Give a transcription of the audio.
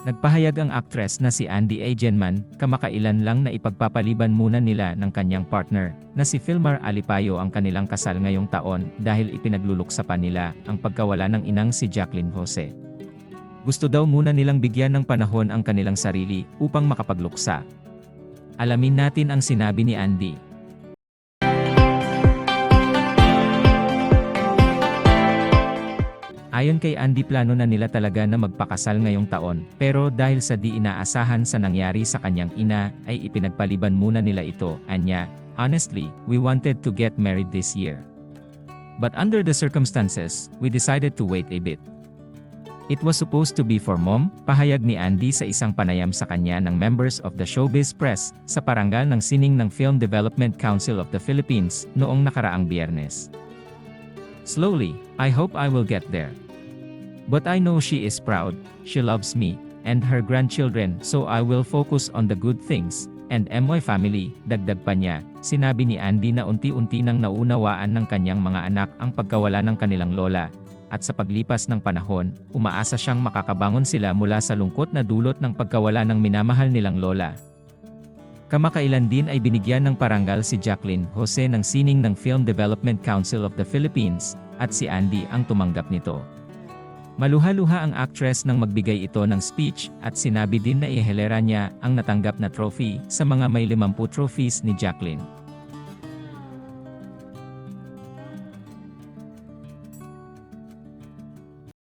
Nagpahayag ang actress na si Andy A. Genman, kamakailan lang na ipagpapaliban muna nila ng kanyang partner, na si Filmar Alipayo ang kanilang kasal ngayong taon dahil ipinagluluksapan nila ang pagkawala ng inang si Jacqueline Jose. Gusto daw muna nilang bigyan ng panahon ang kanilang sarili upang makapagluksa. Alamin natin ang sinabi ni Andy. Ayon kay Andy plano na nila talaga na magpakasal ngayong taon, pero dahil sa di inaasahan sa nangyari sa kanyang ina, ay ipinagpaliban muna nila ito, anya, honestly, we wanted to get married this year. But under the circumstances, we decided to wait a bit. It was supposed to be for mom, pahayag ni Andy sa isang panayam sa kanya ng members of the Showbiz Press sa parangal ng sining ng Film Development Council of the Philippines noong nakaraang biyernes. Slowly, I hope I will get there. But I know she is proud, she loves me, and her grandchildren so I will focus on the good things, and my family, dagdag pa niya, sinabi ni Andy na unti-unti nang naunawaan ng kanyang mga anak ang pagkawala ng kanilang lola, at sa paglipas ng panahon, umaasa siyang makakabangon sila mula sa lungkot na dulot ng pagkawala ng minamahal nilang lola. Kamakailan din ay binigyan ng parangal si Jacqueline Jose ng sining ng Film Development Council of the Philippines, at si Andy ang tumanggap nito. Maluha-luha ang actress nang magbigay ito ng speech at sinabi din na ihelera niya ang natanggap na trophy sa mga may 50 trophies ni Jacqueline.